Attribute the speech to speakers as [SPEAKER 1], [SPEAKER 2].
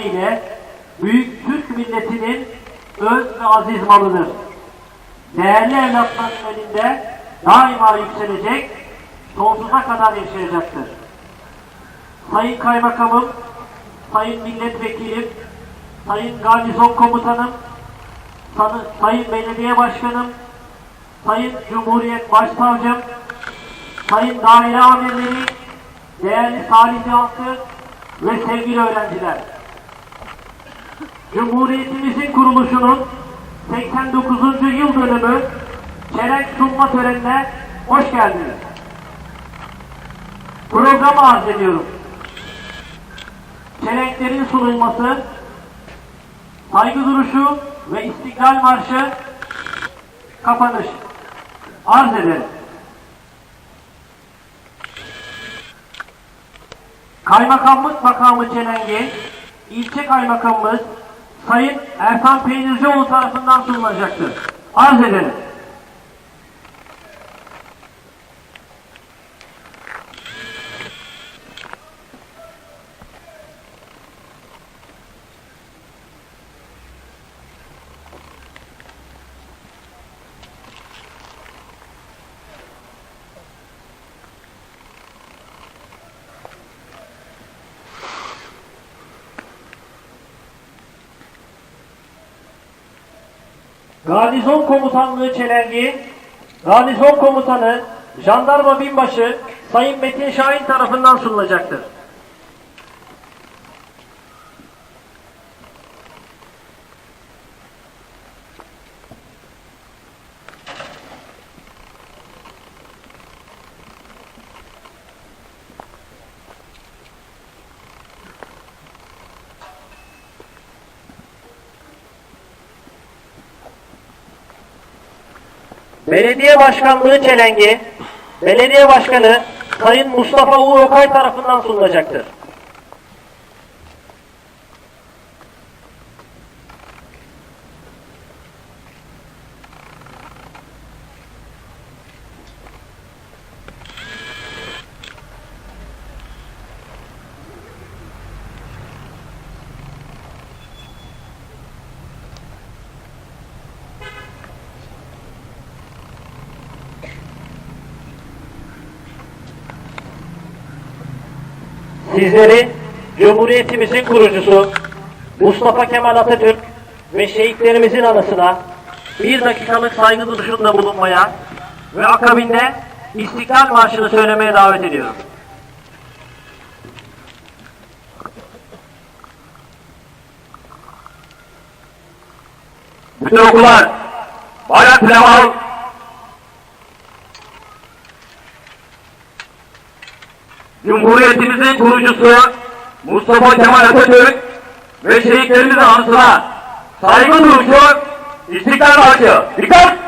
[SPEAKER 1] ile büyük Türk milletinin öz ve aziz malıdır. Değerli evlatların önünde daima yükselecek, sonsuza kadar yaşayacaktır. Sayın Kaymakamım, Sayın Milletvekilim, Sayın Garnizon Komutanım, Sayın Belediye Başkanım, Sayın Cumhuriyet Başsavcım, Sayın Daire Amirleri, değerli Salih halkı ve sevgili öğrenciler. Cumhuriyetimizin kuruluşunun 89. yıl dönümü çelenk sunma törenine hoş geldiniz. Programı arz ediyorum. Çelenklerin sunulması, saygı duruşu ve istiklal marşı kapanış. Arz ederim. Kaymakamlık makamı çelengi, ilçe kaymakamımız Sayın Ertan Peynircioğlu tarafından sunulacaktır. Arz ederim. Garnizon Komutanlığı Çelengi, Garnizon Komutanı, Jandarma Binbaşı Sayın Metin Şahin tarafından sunulacaktır. Belediye Başkanlığı Çelengi, Belediye Başkanı Sayın Mustafa Uğur Okay tarafından sunulacaktır. Sizleri Cumhuriyetimizin kurucusu Mustafa Kemal Atatürk ve şehitlerimizin anısına bir dakikalık saygı duruşunda bulunmaya ve akabinde İstiklal Marşı'nı söylemeye davet ediyorum.
[SPEAKER 2] Bütün okullar bayrak pilav Cumhuriyetimizin kurucusu Mustafa Kemal Atatürk ve şehitlerimizin anısına saygı duruşu İstiklal Marşı. Dikkat!